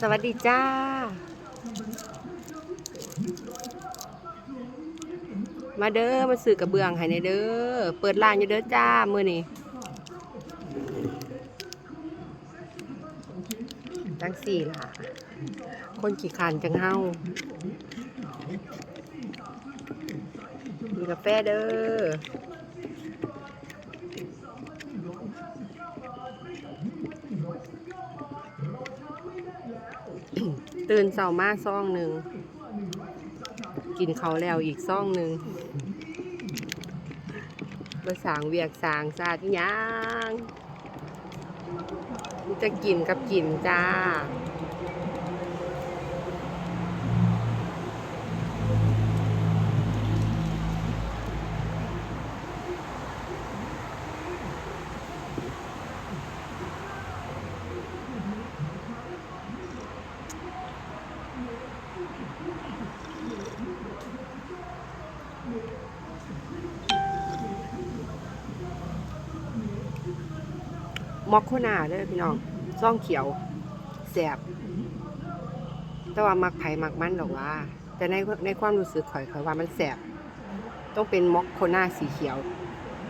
สวัสดีจ้า มาเด้อมาซื้อกระเบื้องให้ในเด้อ เปิดร้านอยู่เด้อจ้ามือนี้จังสี่ล่ะ คนขี่ขานจังเฮามีกาแฟเด้อ ตื่นเช้ามาซ่องหนึ่ง กินเขาแล้วอีกซ่องหนึ่งมาสางเวียกสางซาดยังจะกินกับกินจ้า มอกโคนาเด้อพี่น้องซ่องเขียวแสบแต่ว่ามักไผ่มักมันหรอกว่า แต่ในในความรู้สึกข่อยข่อยว่ามันแสบต้องเป็นมอกโคนาสีเขียว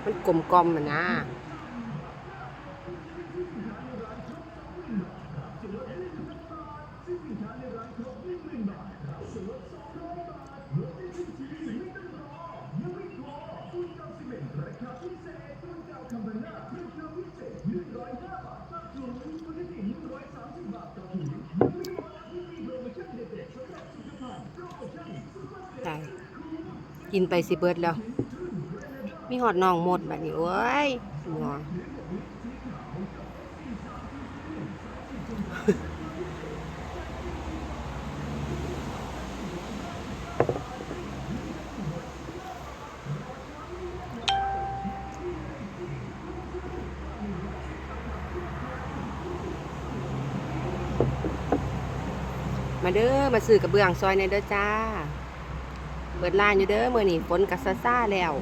มันกลมกลมมันนะ ได้กินไปสิเบิดแล้ว มีหอดน่องหมดแบบนี้โอ้ยหัว มาเด้อมาซื้อกระเบื้องซอยในเด้อจ้า เปิดร้านอยู่เด้อเมื่อนี้ฝนกัซาซ่าแล้ว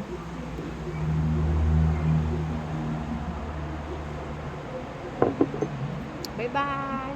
บ๊ายบาย